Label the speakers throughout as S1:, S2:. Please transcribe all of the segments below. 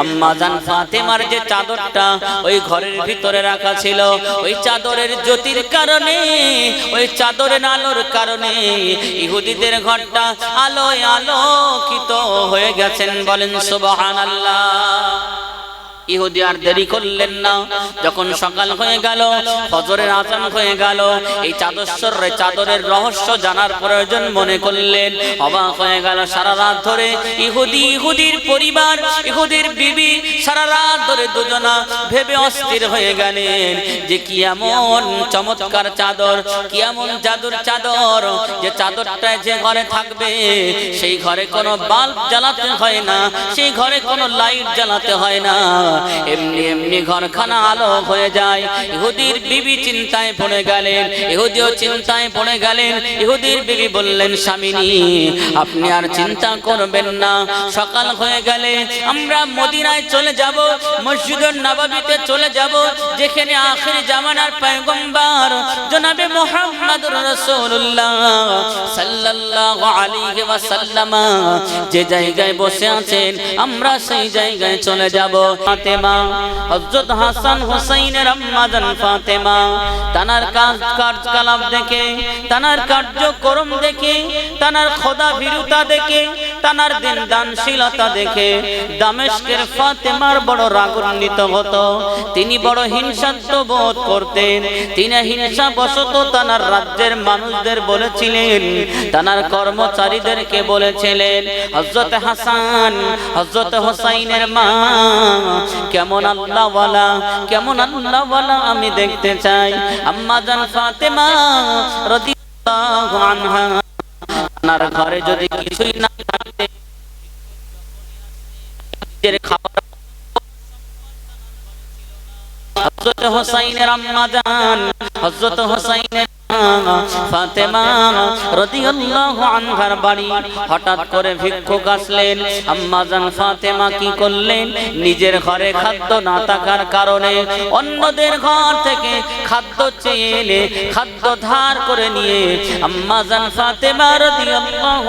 S1: আম্মা জান ফাতেমার যে চাদরটা ওই ঘরের ভিতরে রাখা ছিল, ওই চাদরের জ্যোতির কারণে, ওই চাদরের আলোর কারণে ইহুদিদের ঘরটা আলোয় আলোকিত হয়ে গেছেন বলেন, সুবহানাল্লাহ। ইহুদি আর দেরি করলেন না। যখন সকাল হয়ে গেল, ফজরের আজান হয়ে গেল, এই চাদস্বরের চাদরের রহস্য জানার প্রয়োজন মনে করলেন। অবাক হয়ে গেল সারা রাত ধরে ইহুদি, ইহুদির পরিবার, ইহুদির বিবি সারা রাত ধরে দুজনা ভেবে অস্থির হয়ে গেলেন যে কি এমন চমৎকার চাদর, কি এমন জাদুর চাদর, যে চাদরটা যে ঘরে থাকবে, সেই ঘরে কোনো বাল্ব জ্বালাতে হয় না, সেই ঘরে কোনো লাইট জ্বালাতে হয় না। এমনি এমনি ঘরখানা আলো হয়ে যায়। ইহুদির বিবি চিন্তায় পড়ে গেলেন। ইহুদিও চিন্তায় পড়ে গেলেন। ইহুদির বিবি বললেন, স্বামিনী, আপনি আর চিন্তা করবেন না। সকাল হয়ে গেলে আমরা মদিনায় চলে যাব মসজিদুর নবাবিতে চলে যাব, যেখানে আখির জামানার পয়গম্বর জনাবে মুহাম্মদুর রাসূলুল্লাহ সাল্লাল্লাহু আলাইহি ওয়াসাল্লাম। যে জায়গায় বসে আছেন, আমরা সেই জায়গায় চলে যাব। ফাতেমা, হযরত হাসান হুসাইনের আম্মা জান ফাতেমা, তানার কাজ কার্যকলাপ দেখে, তানার কার্যক্রম দেখে, তানার খোদা ভীরুতা দেখে তানার দিন দানশীলতা দেখে দামেস্কের ফাতেমার বড় রাগান্বিত হতো। তিনি বড় হিংসাত্ম বোধ করতেন। তিনি হিংসা বশত তানার রাজ্যের মানুষদের বলেছিলেন, তানার কর্মচারীদেরকে বলেছিলেন হজরত হাসান হজরত হোসাইনের মা, কেমন আল্লাহওয়ালা কেমন আল্লাহওয়ালা আমি দেখতে চাই। আম্মা জান ফাতেমা রাদিয়াল্লাহু আনহা আপনার ঘরে যদি কিছুই না খাবার হযরত হোসাইনের আম্মা জান হযরত হোসাইনের নিজের ঘরে খাদ্য না থাকার কারণে অন্যদের ঘর থেকে খাদ্য চেয়ে খাদ্য ধার করে নিয়ে আম্মা জান ফাতেমা রাদিয়াল্লাহু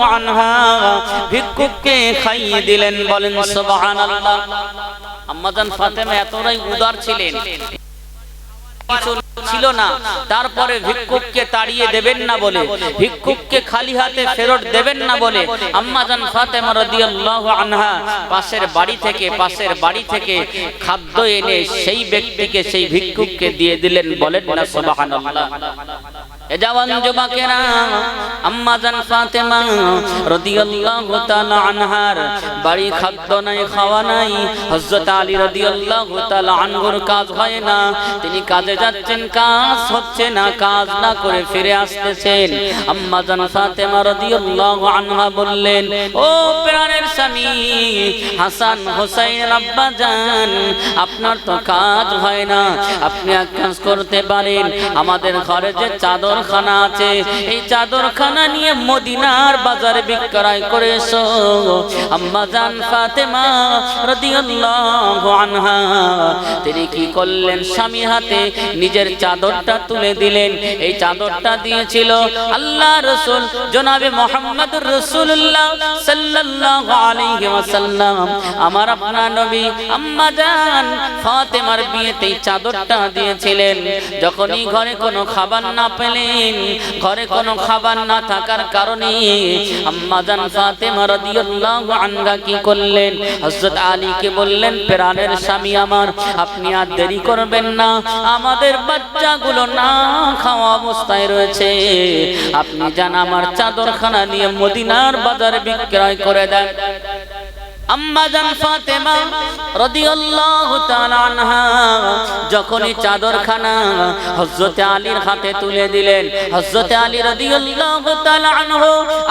S1: ভিক্ষুককে খাইয়ে দিলেন, বলেন আম্মাজান ফাতেমা এতটাই উদার ছিলেন। ছিল না। তারপরে ভিক্ষুককে তাড়িয়ে দেবেন না বলে, ভিক্ষুককে খালি হাতে ফেরত দেবেন না বলে আম্মাজান ফাতেমা রাদিয়াল্লাহু আনহা পাশের বাড়ি থেকে, পাশের বাড়ি থেকে খাদ্য এনে সেই ব্যক্তিকে, সেই ভিক্ষুককে দিয়ে দিলেন বলেন না, সুবহানাল্লাহ। জওয়ান যুবকেরা, আম্মা জান ফাতেমা রাদিয়াল্লাহু তাআলা আনহার, বাড়ি খাদ্য নাই, খাওয়া নাই, হযরত আলী রাদিয়াল্লাহু তাআলা আনহুর কাজ হয় না। তিনি কাজে যাচ্ছেন, কাজ হচ্ছে না, কাজ না করে ফিরে আসতেছেন। আম্মা জান ফাতেমা রাদিয়াল্লাহু আনহা বললেন, ও প্রাণের স্বামী, হাসান হোসেন আব্বা আপনার তো কাজ হয় না। আপনি এক কাজ করতে পারেন। আমাদের ঘরে যে চাদর চাদরখানা আছে। এই চাদরখানা নিয়ে মদিনার বাজারে বিক্রয় করে এসো আম্মা জান ফাতেমা রাদিয়াল্লাহু আনহা, তিনি কি করলেন? স্বামী হাতে নিজের চাদরটা তুলে দিলেন। এই চাদরটা দিয়েছিল আল্লাহ রাসূল, জনাবে মুহাম্মদুর রাসূলুল্লাহ সাল্লাল্লাহু আলাইহি ওয়াসাল্লাম। আমার আপনার নবী আম্মা জান ফাতেমার বিয়েতে চাদরটা দিয়েছিলেন। যখনই ঘরে কোনো খাবার না ঘরে কোনো খাবার না থাকার কারণে আম্মা জান ফাতেমা রাদিয়াল্লাহু আনহা কি করলেন? হযরত আলীকে বললেন, প্রাণের স্বামী আমার, আপনি আর দেরি করবেন না। আমাদের বাচ্চাগুলো না খাওয়া অবস্থায় রয়েছে। আপনি যান আমার চাদরখানা নিয়ে মদিনার বাজারে বিক্রয় করে দেন। আলীর হাতে তুলে দিলেন আলী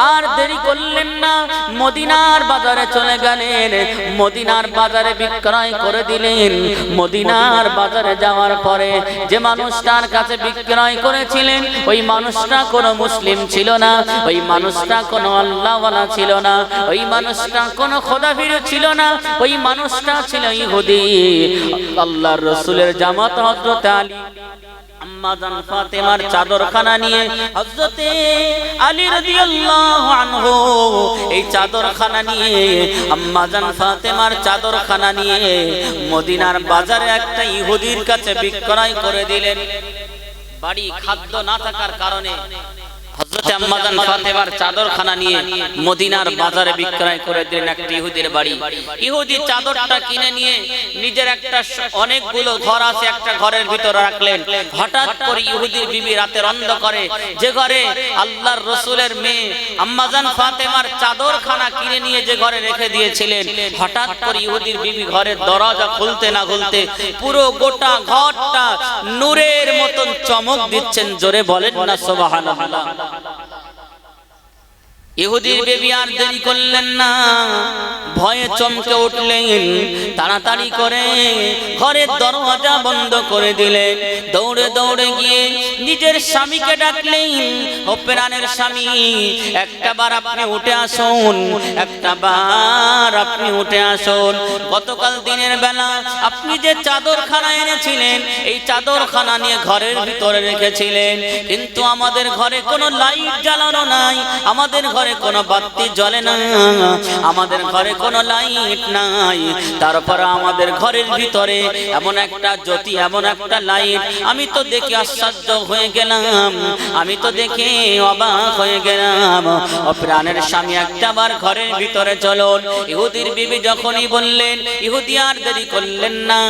S1: আর দেরি করলেন না, মদিনার বাজারে চলে গেলেন, মদিনার বাজারে বিক্রয় করে দিলেন। মদিনার বাজারে যাওয়ার পরে যে মানুষটার কাছে বিক্রয় করেছিলেন, ওই মানুষটা কোনো মুসলিম ছিল না, ওই মানুষটা কোনো আল্লাহওয়ালা ছিল না, ওই মানুষটা কোনো খোদা ভীরু ছিল না, ওই মানুষটা ছিল ইহুদি। আল্লাহর রসুলের জামাত হযরত আলী চাদরখানা নিয়ে নিয়ে মদিনার বাজারে একটা ইহুদির কাছে বিক্রয় করে দিলেন। বাড়ি খাদ্য না থাকার কারণে হযরতে আম্মাজান চাদরখানা কিনে নিয়ে যে ঘরে রেখে দিয়েছিলেন, হঠাৎ করে ইহুদির বিবি ঘরের দরজা খুলতে না খুলতে পুরো গোটা ঘরটা নূরের মতন চমক দিচ্ছেন। জোরে বলেন না, সুবহানাল্লাহ। 他的。ইহুদির বেবি আর দেরি করলেন না। ভয়ে চমকে উঠলেন। তাড়াতাড়ি করে ঘরের দরওয়াজা বন্ধ করে দিলেন। দৌড়ে দৌড়ে গিয়ে নিজের স্বামীকে ডাকলেন। ও প্রাণের স্বামী একটা বার আপনি উঠে আসুন একটা বার আপনি উঠে আসুন। গতকাল দিনের বেলা আপনি যে চাদরখানা এনেছিলেন এই চাদরখানা নিয়ে ঘরের ভিতরে রেখেছিলেন। কিন্তু আমাদের ঘরে কোনো লাইট জ্বালানো নাই। আমাদের ঘরে কোনো বাতি জ্বলে না, আমাদের ঘরে কোনো লাইট নাই। তারপর আমাদের ঘরের ভিতরে এমন একটা জ্যোতি, এমন একটা লাইট। আমি তো দেখে আশ্চর্য হয়ে গেলাম, আমি তো দেখে অবাক হয়ে গেলাম। প্রাণের স্বামী একটা বার ঘরের ভিতরে চলুন ইহুদির বিবি যখনই বললেন, ইহুদি আর দেরি করলেন না।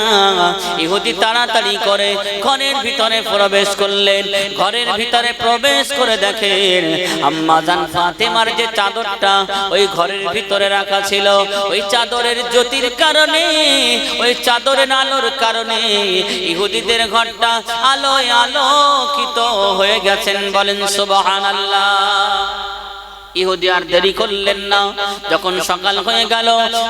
S1: ইহুদি তাড়াতাড়ি করে ঘরের ভিতরে প্রবেশ করলেন। ঘরের ভিতরে প্রবেশ করে দেখেন আম্মা জান ফাতেমার যে চাদরটা ওই ঘরের ভিতরে রাখা ছিল, ওই চাদরের জ্যোতির কারণে, ওই চাদরের আলোর কারণে ইহুদিদের ঘরটা আলোয় আলোকিত হয়ে গেছেন বলেন, সুবহানাল্লাহ। ইহুদি আর দেরি করলেন না। যখন সকাল হয়ে গেল,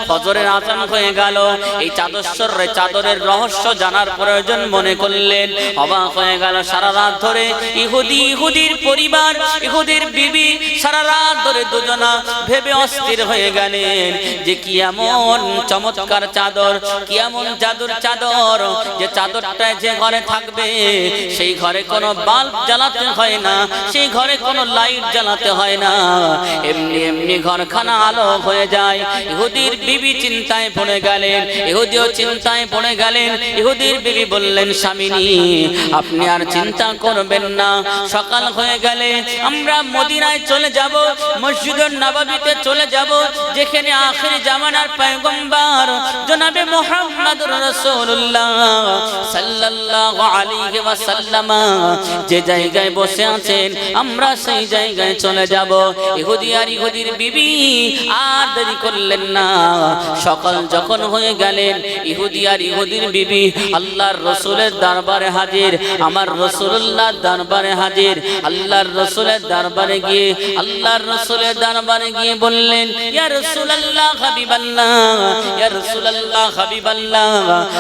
S1: ফজরের আজান হয়ে গেল, এই চাদস্বর চাদরের রহস্য জানার প্রয়োজন মনে করলেন। অবাক হয়ে গেল সারা রাত ধরে ইহুদি, ইহুদির পরিবার, ইহুদির বিবি সারা রাত ধরে দুজনা ভেবে অস্থির হয়ে গেলেন যে কি চমৎকার চাদর, কি এমন জাদুর চাদর, যে চাদরটা যে ঘরে থাকবে, সেই ঘরে কোনো বাল্ব জ্বালাতে হয় না, সেই ঘরে কোনো লাইট জ্বালাতে হয় না। এমনি এমনি ঘরখানা আলো হয়ে যায়। ইহুদির বিবি চিন্তায় পড়ে গেলেন। ইহুদিও চিন্তায় পড়ে গেলেন। ইহুদির বিবি বললেন, স্বামিনী, আপনি আর চিন্তা করবেন না। সকাল হয়ে গেলে আমরা মদিনায় চলে যাব মসজিদুর নবাবিতে চলে যাব। যেখানে আখির জামানার পয়গম্বর জনাবে মুহাম্মদুর রাসূলুল্লাহ সাল্লাল্লাহু আলাইহি ওয়াসাল্লাম। যে জায়গায় বসে আছেন, আমরা সেই জায়গায় চলে যাব। ইহুদি আর ইহুদির বিবি আর দেরি করলেন না। সকাল যখন হয়ে গেলেন ইহুদি আর ইহুদির বিবি আল্লাহর রসুলের দরবারে হাজির আমার রসুল্লাহ দরবারে হাজির আল্লাহর রসুলের দরবারে গিয়ে আল্লাহর রসুলের দরবারে গিয়ে বললেন ইয়া রসুলাল্লাহ হাবিবাল্লাহ ইয়া রসুলাল্লাহ হাবিবাল্লাহ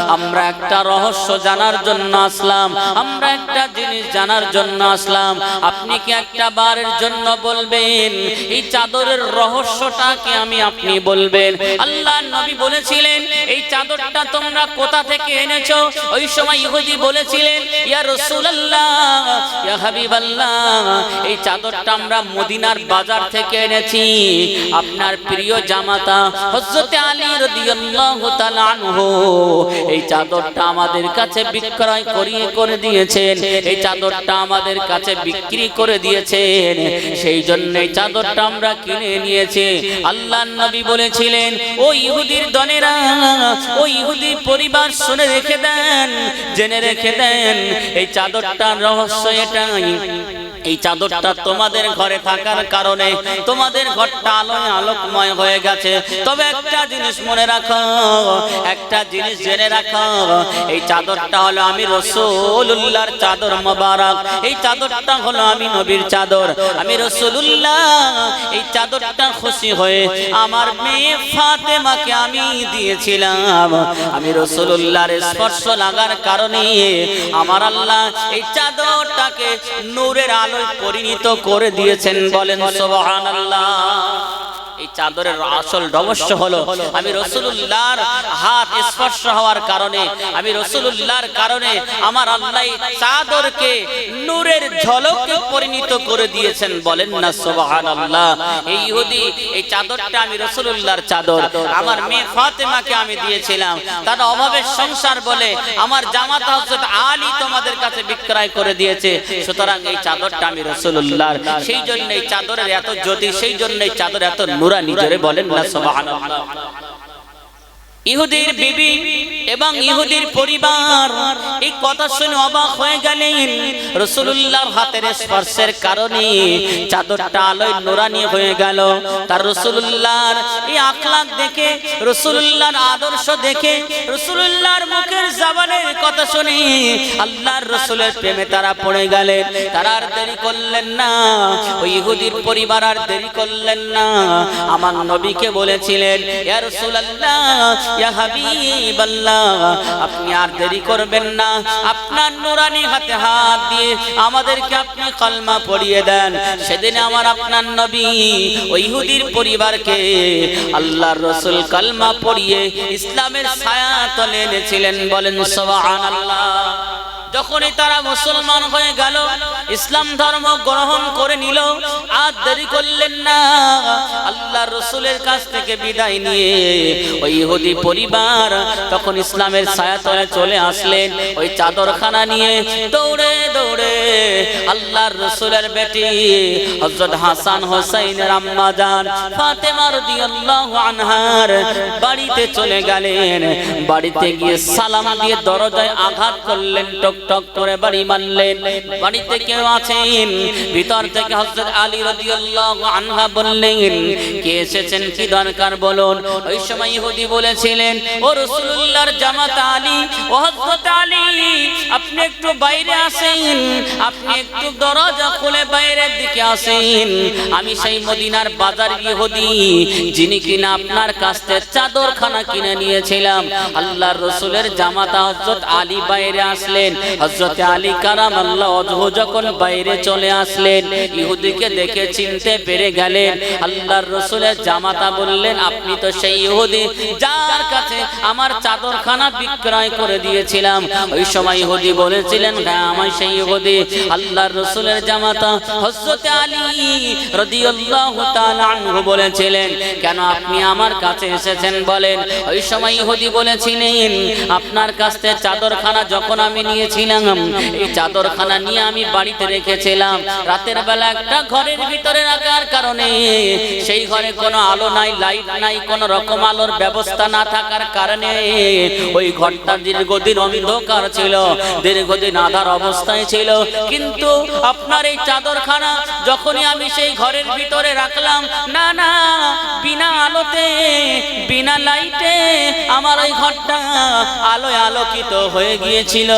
S1: আমরা একটা রহস্য জানার জন্য আসলাম আমরা একটা জিনিস জানার জন্য আসলাম আপনি কি একটা বারের জন্য বলবেন? এই চাদরের রহস্যটাকে আমি আপনি বলবেন। আল্লাহ নবী বলেছিলেন, এই চাদরটা তোমরা কোথা থেকে এনেছো? ওই সময় ইহুদি বলেছিলেন, ইয়া রাসূলুল্লাহ, ইয়া হাবিবাল্লাহ, এই চাদরটা আমরা মদিনার বাজার থেকে এনেছি। আপনার প্রিয় জামাতা হযরত আলী রাদিয়াল্লাহু তাআলা আনহু এই চাদরটা আমাদের কাছে বিক্রয় করিয়ে করে দিয়েছেন। এই চাদরটা আমাদের কাছে বিক্রি করে দিয়েছেন। সেই জন্য এই চাদরটা আমরা কিনে নিয়েছি। আল্লাহ নবী বলেছিলেন, ও ইহুদির দনেরা, ও ইহুদি পরিবার শুনে রেখে দেন, জেনে রেখে দেন, এই চাদরটার রহস্য এটাই। এই চাদরটা তোমাদের ঘরে থাকার কারণে তোমাদের ঘরটা আলোয় আলোকময় হয়ে গেছে। তবে একটা জিনিস মনে রাখো, একটা জিনিস জেনে রাখো, এই চাদরটা হলো আমি রসুল্লাহর চাদর মোবারক। এই চাদরটা হলো আমি নবীর চাদর। আমি রসুল্লাহ এই চাদরটা খুশি হয়ে আমার মেয়ে ফাতেমাকে আমি দিয়েছিলাম। আমি রসুল্লাহর স্পর্শ লাগার কারণে আমার আল্লাহ এই চাদরটাকে নূরের আলোয় পরিণত করে দিয়েছেন বলেন সুবহানাল্লাহ। এই চাদরের আসল রহস্য হলো, আমি রসুল্লাহর হাত স্পর্শ হওয়ার কারণে, আমি রসুল্লাহর কারণে আমার আল্লাহ চাদরকে নূরের ঝলকে পরিণত করে দিয়েছেন। বলেন না, সুবহানাল্লাহ। এই ইহুদি, এই চাদরটা আমি রসুল্লাহর চাদর। আমার মেয়ে ফাতেমাকে আমি দিয়েছিলাম। তার অভাবের সংসার বলে আমার জামাত হযরত আলী তোমাদের কাছে বিক্রয় করে দিয়েছে। সুতরাং এই চাদরটা আমি রসুল্লাহর সেই জন্য এই চাদরের এত জ্যোতি, সেই জন্য এই চাদর এত নুরানি জোরে বলেন না সুবহানাল্লাহ। ইহুদির বিবি এবং ইহুদির পরিবার এই কথা শুনে অবাক হয়ে গেলেন। রসুল্লাহর হাতের স্পর্শের কারণে চাদরটা আলোয় নোরানি হয়ে গেল। তার রসুল্লাহর এই আখলাক দেখে রসুল্লাহর আদর্শ দেখে রসুল্লাহর মুখের জবানের কথা শুনে আল্লাহর রসুলের প্রেমে তারা পড়ে গেলেন। তারা আর দেরি করলেন না। ওই ইহুদির পরিবার আর দেরি করলেন না। আমার নবীকে বলেছিলেন ইয়া রাসূলুল্লাহ ইয়া হাবিবাল্লাহ, আপনি আর দেরি করবেন না। আপনার নুরানি হাতে হাত দিয়ে আমাদেরকে আপনি কলমা পড়িয়ে দেন। সেদিন আমার আপনার নবী ওই হুদির পরিবারকে আল্লাহর রসুল কলমা পড়িয়ে ইসলামের ছায়া তলে এনেছিলেন। বলেন, সুবহানাল্লাহ। যখনই তারা মুসলমান হয়ে গেল, ইসলাম ধর্ম গ্রহণ করে নিল, আর দেরি করলেন না। আল্লাহ রসুলের কাছ থেকে বিদায় নিয়ে ওই ইহুদি পরিবার তখন ইসলামের ছায়াতলে চলে আসলেন, ওই চাদরখানা নিয়ে দৌড়ে দৌড়ে আল্লাহর রসুলের বেটি হযরত হাসান হোসাইনের আম্মা জান ফাতেমা রাদিয়াল্লাহু আনহার বাড়িতে চলে গেলেন। বাড়িতে গিয়ে সালাম দিয়ে দরজায় আঘাত করলেন, টক টক করে বাড়ি মারলেন। বাড়িতে কেউ আছেন? ভিতর থেকে হজরত আলী রাদিয়াল্লাহু আনহা বললেন, কে এসেছেন? কি দরকার? বলুন। ওই সময় ইহুদি বলেছিলেন, ও রাসূলুল্লাহর জামাত আলী, ও হযরত আলী আপনি একটু বাইরে আসেন, আপনি একটু দরজা খুলে বাইরের দিকে আসেন। আমি সেই মদিনার বাজার ইহুদি, যিনি কিনা আপনার কাছ থেকে চাদরখানা কিনে নিয়েছিলাম। আল্লাহর রসুলের জামাতা হযরত আলী বাইরে আসলেন। হযরত আলী কারাম আল্লাহ অজহ যখন বাইরে চলে আসলেন, ইহুদিকে দেখে চিনতে পেরে গেলেন। আল্লাহর রসুলের জামাতা বললেন, আপনি তো সেই ইহুদি, যার কাছে আমার চাদরখানা বিক্রয় করে দিয়েছিলাম। ওই সময় ইহুদি বলেছিলেন আমার সেই ইহুদি আল্লাহর রসুলের জামাতা। আলী রাদিয়াল্লাহু তাআলা আনহু বলেছিলেন, কেন আপনি আমার কাছে এসেছেন? বলেন, ওই সময় ইহুদি বলেছিলেন, আপনার কাছ চাদরখানা যখন আমি নিয়েছিলাম, এই চাদরখানা নিয়ে আমি বাড়িতে রেখেছিলাম। রাতের বেলা একটা ঘরের ভিতরে রাখার কারণে সেই ঘরে কোনো আলো নাই, লাইট নাই, কোনো রকম আলোর ব্যবস্থা না থাকার কারণে ওই ঘরটা দীর্ঘদিন অন্ধকার ছিল। দীর্ঘদিন আধার অবস্থায় ছিল। কিন্তু আপনার এই চাদরখানা যখনই আমি সেই ঘরের ভিতরে রাখলাম, না না, বিনা আলোতে, বিনা লাইটে আমার ওই ঘরটা আলোকিত হয়ে গিয়েছিল।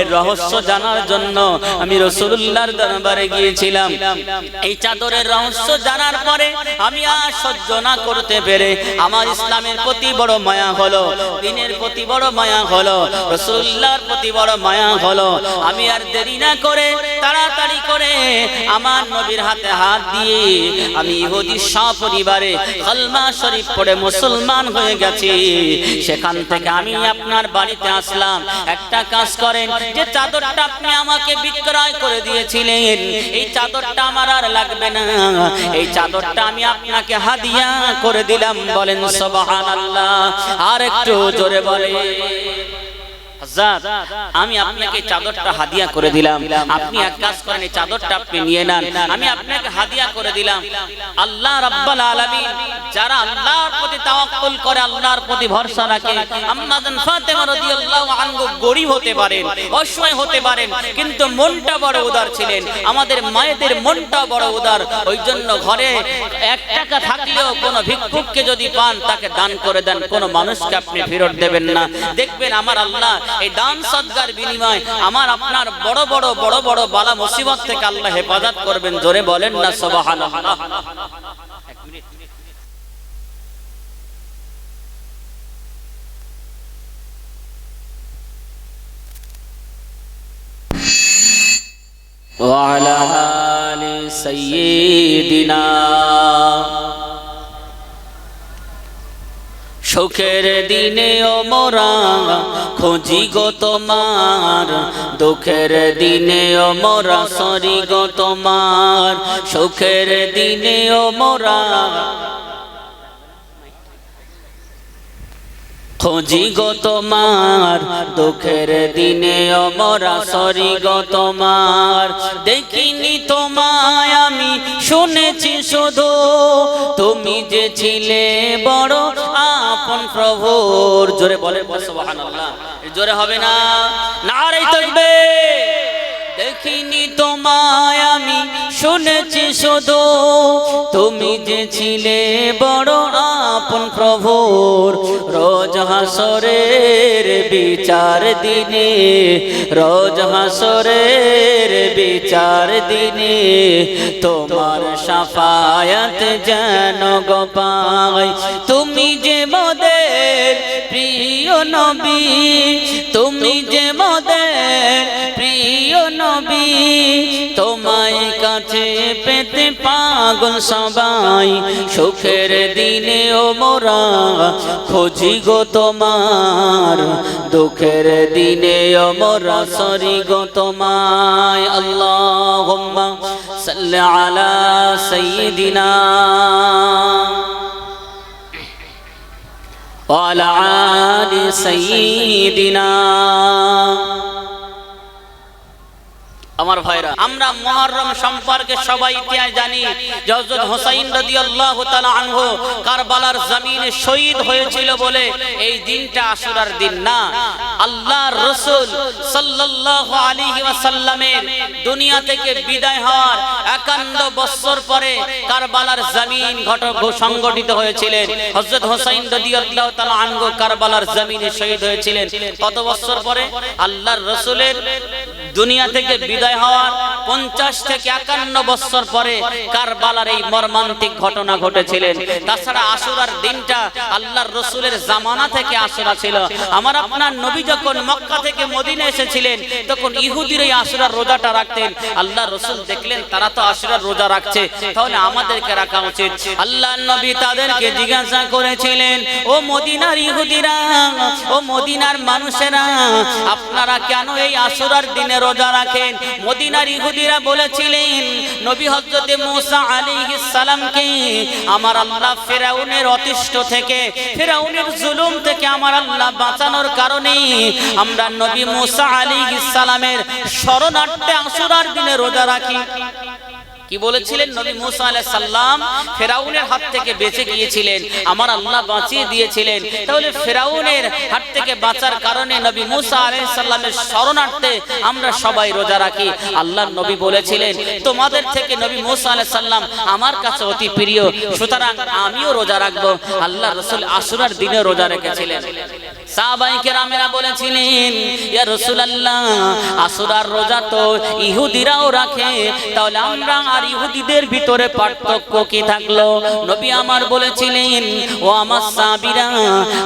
S1: এর রহস্য জানার জন্য আমি রসুল্লাহর দরবারে গিয়েছিলাম। এই চাদরের রহস্য জানার পরে আমি আর সহ্য না করতে পেরে আমার ইসলামের প্রতি বড় মায়া হলো, দিনের প্রতি বড় মায়া হলো রসুল্লাহর প্রতি বড় মায়া হলো, আমি আর দেরি না করে তাড়াতাড়ি করে আমার নবীর হাতে হাত দিয়ে আমি ইহুদি সপরিবারে কলমা শরীফ পড়ে মুসলমান হয়ে গেছি। সেখান থেকে আমি আপনার বাড়িতে আসলাম। একটা কাজ করেন, যে চাদরটা আপনি আমাকে বিক্রয় করে দিয়েছিলেন, এই চাদরটা আমার আর লাগবে না। এই চাদরটা আমি আপনাকে হাদিয়া করে দিলাম, বলেন সুবহানাল্লাহ। আর একটু জোরে বলে আমি আপনাকে চাদরটা হাদিয়া করে দিলাম। আপনি এক কাজ করেন, এই চাদরটা আপনি নিয়ে নেন। আমি আপনাকে হাদিয়া করে দিলাম। আল্লাহ রাব্বাল আলামিন, যারা আল্লাহর প্রতি তাওয়াক্কুল করে, আল্লাহর প্রতি ভরসা রাখে আম্মা জান ফাতেমা রাদিয়াল্লাহু আনহু গরিব হতে পারেন, অসহায় হতে পারেন, কিন্তু মনটা বড় উদার ছিলেন। আমাদের মায়েদের মনটা বড় উদার। ওই জন্য ঘরে এক টাকা থাকলেও কোনো ভিক্ষুককে যদি পান, তাকে দান করে দেন। কোনো মানুষকে আপনি ফেরত দেবেন না। দেখবেন আমার আল্লাহ এই দান সদকার বিনিময় আমার আপনার বড় বড় বড় বড় বালা মুসিবত থেকে আল্লাহ হেফাজত করবেন জোরে বলেন না সুবহানাল্লাহ এক মিনিট وعلى آل سيدنا সুখের দিনে ও খোঁজি গো তোমার। দুঃখের দিনে ও মোরা, সরি গো তোমার। সুখের দিনে ও খোঁজি গো তোমার, দুঃখের দিনে অমরা সরি গো তোমার। দেখিনি তোমায় আমি, শুনেছি শুধু। তুমি যে ছিলে বড় আপন প্রভুর। জোরে বলে সুবহানাল্লাহ। জোরে হবে না? নারে তকবে দেখিনি তোমায় আমি, শুনেছি শুধু। তুমি যে ছিলে বড় আপন প্রভুর রোজ হাসরের বিচার দিনে, রোজ হাসরের বিচার দিনে, তোমার সাফায়াত যেন গোপাই তুমি যে মদের প্রিয় নবী, তুমি যে মদের তোমায় কাছে পেতে পাগল সবাই সুখের দিনে ও মোরা খোঁজি গো তোমার দুঃখের দিনে ও মোরা সরি গো তোমায় আল্লাহ সাল্লি আলা সাইয়্যিদিনা وعلى آل سيدنا আমার ভাইরা, আমরা মুহররম সম্পর্কে সবাই ইতিহাস জানি। যে হযরত হুসাইন রাদিয়াল্লাহু তাআলা আনহু কারবালার জমিনে শহীদ হয়েছিল বলে এই দিনটা আশুরার দিন না। আল্লাহর রাসূল সাল্লাল্লাহু আলাইহি ওয়াসাল্লামের দুনিয়া থেকে বিদায় হওয়ার 51 বছর পরে কারবালার জমিন ঘটক সংগঠিত হয়েছিলেন। হযরত হুসাইন রাদিয়াল্লাহু তাআলা আনহু কারবালার জমিনে শহীদ হয়েছিলেন। কত বছর পরে? আল্লাহর রাসূলের দুনিয়া থেকে বিদায় হওয়ার পঞ্চাশ থেকে একান্ন বছর পরে কারবালার এই মর্মান্তিক ঘটনা ঘটেছিলেন। তাছাড়া আশুরার দিনটা আল্লাহর রসুলের জামানা থেকে আশুরা ছিল। আমার আপনার নবী যখন মক্কা থেকে মদিনে এসেছিলেন, তখন ইহুদির এই আশুরার রোজাটা রাখতেন। আল্লাহ রসুল দেখলেন, তারা তো আশুরার রোজা রাখছে। তাহলে আমাদেরকে রাখা উচিত। আল্লাহ নবী তাদেরকে জিজ্ঞাসা করেছিলেন, ও মদিনার ইহুদিরা, ও মদিনার মানুষেরা, আপনারা কেন এই আসুরার দিনে রোজা রাখেন? মদিনার ইহুদিরা বলেছিলেন, নবী হজরতে মুসা আলাইহিস সালামকে আমার আল্লাহ ফেরাউনের অতিষ্ঠ থেকে, ফেরাউনের জুলুম থেকে আমার আল্লাহ বাঁচানোর কারণে আমরা নবী মুসা আলাইহিস সালামের শরণার্থে আসরার দিনে রোজা রাখি। কি বলেছিলেন? নবী মুসা আলাইহিস সালাম ফেরাউনের হাত থেকে বেঁচে গিয়েছিলেন। আমার আল্লাহ বাঁচিয়ে দিয়েছিলেন। তাহলে ফেরাউনের হাত থেকে বাঁচার কারণে নবী মুসা আলাইহিস সালামের শরণার্থে আমরা সবাই রোজা রাখি। আল্লাহর নবী বলেছিলেন, তোমাদের থেকে নবী মুসা আলাইহিস সালাম আমার কাছে অতি প্রিয়। সুতরাং আমিও রোজা রাখব। আল্লাহ রাসূল আশুরার দিনে রোজা রেখেছিলেন।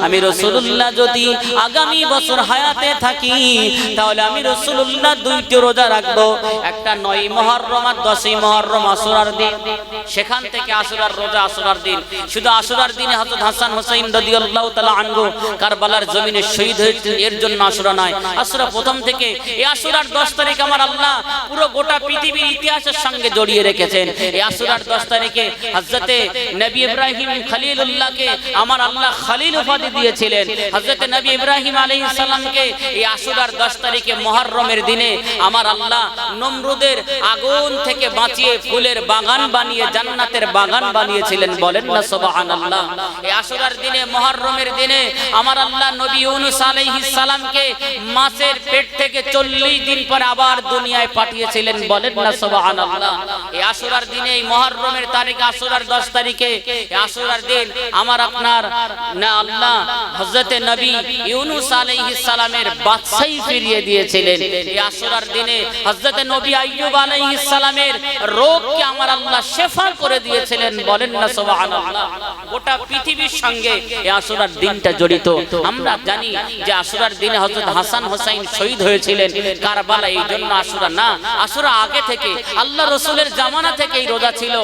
S1: আমি রাসূলুল্লাহ যদি আগামী বছর হায়াতে থাকি, তাহলে আমি রাসূলুল্লাহ দুইটি রোজা রাখব, একটা নয় মুহররম আর দশই মুহররম আশুরার দিন, সেখান থেকে আশুরার রোজা আশুরার দিন। শুধু আশুরার দিনে হাসান হোসেন রাদিয়াল্লাহু তাআলা আনহু কারবালার জমিনে শহীদ হয়েছিলেন এর জন্য আশুরা নয় আশুরা প্রথম থেকে, এই আশুরার 10 তারিখ আমার আল্লাহ পুরো গোটা পৃথিবীর ইতিহাসের সঙ্গে জড়িয়ে রেখেছেন। এই আশুরার 10 তারিখে হযরতে নবী ইব্রাহিম খলিলুল্লাহকে আমার আল্লাহ খলিল উপাধি দিয়েছিলেন। হযরতে নবী ইব্রাহিম আলাইহিস সালামকে এই আশুরার 10 তারিখে মুহররমের দিনে আমার আল্লাহ নমরুদের আগুন থেকে বাঁচিয়ে ফুলের বাগান বানিয়ে জান্নাতের বাগান বানিয়েছিলেন। বলেন না, সুবহানাল্লাহ। এই আশুরার দিনে মুহররমের দিনে আমার আল্লাহ নবী ইউনুস আলাইহিস সালামকে মাছের পেট থেকে 40 দিন পর আবার দুনিয়ায় পাঠিয়েছিলেন। বলেন না, সুবহানাল্লাহ। এই আশুরার দিনে, এই মুহররমের তারিখে, আশুরার 10 তারিখে এই আশুরার দিন আমার আল্লাহ করে দিয়েছিলেন। বলেন না গোটা পৃথিবীর সঙ্গে দিনটা জড়িত। আমরা জানি যে দিনে হযরত হাসান হোসাইন শহীদ হয়েছিলেন কারবালা এই জন্য আশুরা না আগে থেকে, আল্লাহ রসুলের জামানা থেকে এই রোজা ছিল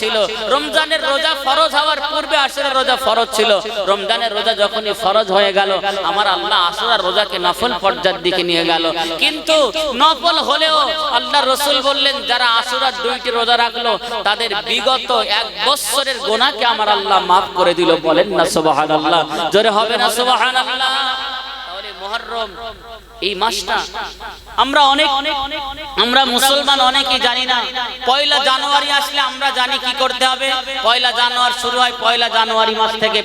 S1: ছিল। রমজানের রোজা ফরজ হওয়ার পূর্বে রোজা ফরজ ছিল। রমজানের রোজা যখনই ফরজ হয়ে গেল, আমার আল্লাহ রোজাকে নফল পর্যায়ের দিকে নিয়ে গেল। কিন্তু নফল হলেও আল্লাহ রসুল বললেন, যারা দুইটি রোজা রাখল, তাদের বিগত এক বছরের গোনাকে আমার আল্লাহ মাফ করে দিল। বলেন না, সুবহানাল্লাহ। জোরে হবে না সুবহানাল্লাহ। তাহলে মুহররম। এই মাসটা। আমরা অনেক আমরা মুসলমান অনেকেই জানি না। পয়লা জানুয়ারি আসলে আমরা জানি কি করতে হবে। পয়লা জানুয়ারি শুরু হয়, পয়লা জানুয়ারি মাস থেকে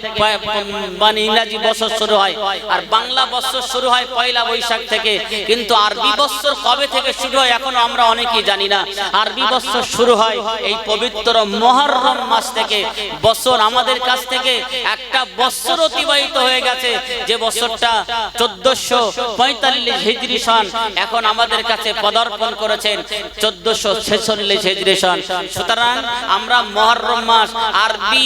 S1: মানে ইংরাজি বছর শুরু হয়। আর বাংলা বছর শুরু হয় পয়লা বৈশাখ থেকে। কিন্তু আরবি বছর কবে থেকে শুরু হয় এখনও আমরা অনেকেই জানি না। আরবি বছর শুরু হয় এই পবিত্র মহররম মাস থেকে। বছর আমাদের কাছ থেকে একটা বছর অতিবাহিত হয়ে গেছে। যে বছরটা চোদ্দশো পঁয়তাল্লিশ হিজরি সন এখন আমাদের কাছে পদার্পণ করেছেন চোদ্দশো ছেচল্লিশ হিজরি সন। সুতরাং আমরা মহরম মাস আরবি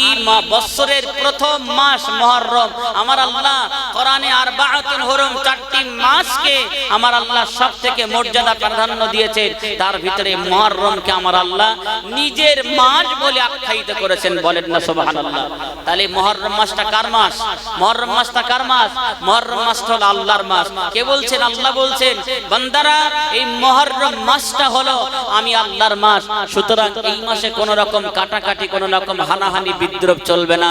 S1: বৎসরের প্রথম মাস মহরম। আমার আল্লাহ কোরআনে আর বাহাতুল হরম চারটি মাসকে আমার আল্লাহ সব থেকে মর্যাদা প্রাধান্য দিয়েছেন। তার ভিতরে মহরমকে আমার আল্লাহ নিজের মাস বলে আখ্যায়িত করেছেন বলেন না, সুবহানাল্লাহ। তাহলে মহরম মাসটা কার মাস? মহরম মাসটা কার মাস? মহরম মাসটা হলো আল্লাহর মাস। কে বলছেন আল্লাহ বলছেন, বান্দারা, এই মহরম মাসটা হলো আমি আল্লাহর মাস। সুতরাং এই মাসে কোন রকম কাটাকাটি, কোন রকম হানাহানি, বিদ্রোহ চলবে না।